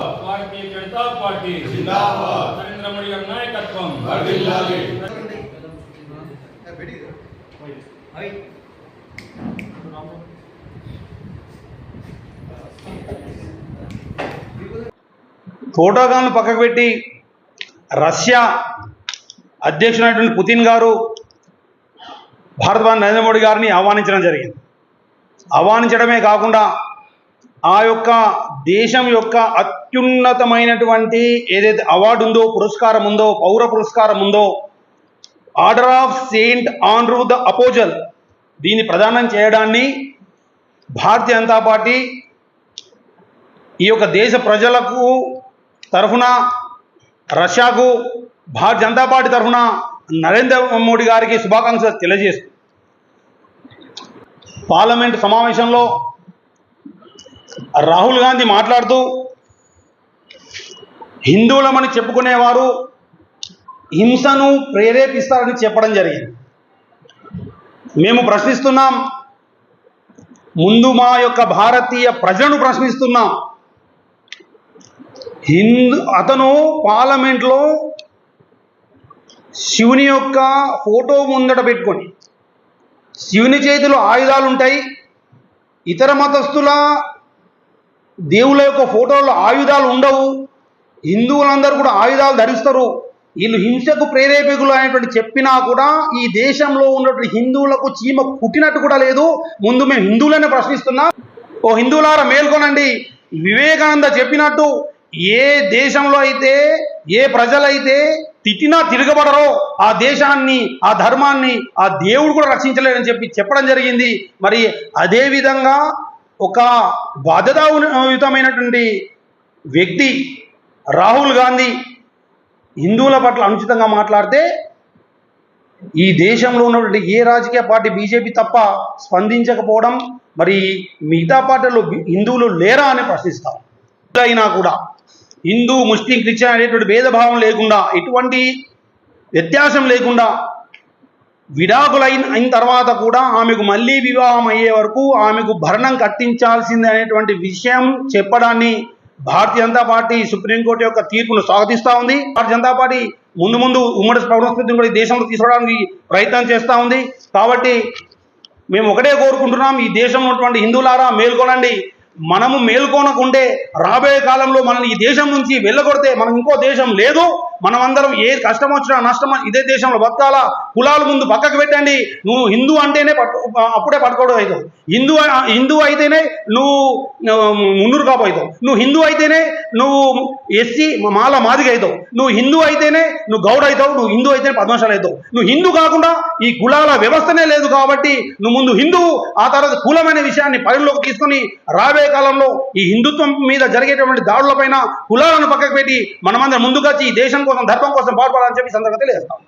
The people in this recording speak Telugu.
భారతీయ జనతా పార్టీ జిందాబాద్. నరేంద్ర మోడీ గారి నాయకత్వం వర్ధిల్లాలి. ఫోటోగాలను పక్కకు పెట్టి రష్యా అధ్యక్షుడైనటువంటి పుతిన్ గారు భారత ప్రధాని నరేంద్ర మోడీ గారిని ఆహ్వానించడం జరిగింది ఆహ్వానించడమే కాకుండా ఆ యొక్క దేశం యొక్క అత్యున్నతమైనటువంటి ఏదైతే అవార్డు ఉందో పురస్కారం ఉందో పౌర పురస్కారం ఉందో order of Saint Andrew the apostle దీన్ని ప్రదానం చేయడాన్ని భారతీయ జనతా పార్టీ ఈ యొక్క దేశ ప్రజలకు తరఫున రష్యాకు భారత జనతా పార్టీ తరఫున నరేంద్ర మోడీ గారికి శుభాకాంక్షలు తెలియజేస్తుంది పార్లమెంట్ సమావేశంలో రాహుల్ గాంధీ మాట్లాడుతూ హిందువులమని చెప్పుకునేవారు హింసను ప్రేరేపిస్తారని చెప్పడం జరిగింది. మేము ప్రశ్నిస్తున్నాం. ముందు మా యొక్క భారతీయ ప్రజలను ప్రశ్నిస్తున్నాం. హిందూ అతను పార్లమెంట్లో శివుని యొక్క ఫోటో ముందట పెట్టుకొని శివుని చేతిలో ఆయుధాలు ఉంటాయి ఇతర మతస్థుల దేవుళ్ళ యొక్క ఫోటోలో ఆయుధాలు ఉండవు. హిందువులందరూ కూడా ఆయుధాలు ధరిస్తారు. వీళ్ళు హింసకు ప్రేరేపకులు అనేటువంటి చెప్పినా కూడా ఈ దేశంలో ఉన్నటువంటి హిందువులకు చీమ కుట్టినట్టు కూడా లేదు. ముందు మేము హిందువులనే ప్రశ్నిస్తున్నాం. ఓ హిందువులారా మేల్కొనండి. వివేకానంద చెప్పినట్టు ఏ దేశంలో అయితే ఏ ప్రజలైతే తిట్టినా తిరగబడరో ఆ దేశాన్ని ఆ ధర్మాన్ని ఆ దేవుడు కూడా రక్షించలేదని చెప్పి చెప్పడం జరిగింది. మరి అదేవిధంగా ఒక బాధ్యతాయుతమైనటువంటి వ్యక్తి రాహుల్ గాంధీ హిందువుల పట్ల అనుచితంగా మాట్లాడితే ఈ దేశంలో ఉన్నటువంటి ఏ రాజకీయ పార్టీ బీజేపీ తప్ప స్పందించకపోవడం మరి మిగతా పార్టీలో హిందువులు లేరా అని ప్రశ్నిస్తాం. అయినా కూడా హిందూ ముస్లిం క్రిస్టియన్ అనేటువంటి భేదభావం లేకుండా ఎటువంటి వ్యత్యాసం లేకుండా విడాకులైన అయిన తర్వాత కూడా ఆమెకు మళ్ళీ వివాహం అయ్యే వరకు ఆమెకు భరణం కట్టించాల్సింది అనేటువంటి విషయం చెప్పడాన్ని Bharatiya Janata party supreme court యొక్క తీర్పును స్వాగతిస్తూ ఉంది. భారతీయ జనతా పార్టీ ముందు ముందు ఉమ్మడి పౌరస్మృతిని కూడా దేశంలో తీసుకోవడానికి ప్రయత్నం చేస్తూ ఉంది. కాబట్టి మేము ఒకటే కోరుకుంటున్నాం ఈ దేశంలో ఉన్నటువంటి హిందువులారా మేల్కొనండి. మనము మేల్కొనకుంటే రాబోయే కాలంలో మనల్ని ఈ దేశం నుంచి వెళ్ళగొడితే మనకు ఇంకో దేశం లేదు. మనమందరం ఏ కష్టం వచ్చినా నష్టం ఇదే దేశంలో బతకాలా? కులాల ముందు పక్కకు పెట్టండి. నువ్వు హిందూ అంటేనే పట్టు అప్పుడే పట్టుకోవడం అవుతావు హిందూ హిందూ అయితేనే నువ్వు మున్నూరు కాపు అవుతావు నువ్వు హిందూ అయితేనే నువ్వు ఎస్సీ మాల మాదిగ అవుతావు నువ్వు హిందూ అయితేనే నువ్వు గౌడ అవుతావు నువ్వు హిందూ అయితేనే పద్మశాల అవుతావు నువ్వు హిందూ కాకుండా ఈ కులాల వ్యవస్థనే లేదు కాబట్టి నువ్వు ముందు హిందువు ఆ తర్వాత కులమైన విషయాన్ని పరిగణలోకి తీసుకొని రాబోయే కాలంలో ఈ హిందుత్వం మీద జరిగేటువంటి దాడులపైన కులాలను పక్కకు పెట్టి మనమందరం ముందుకొచ్చి ఈ దేశం కోసం ధర్మం కోసం పాటుపడాలని చెప్పి ఈ సందర్భంగా తెలియజేస్తాం.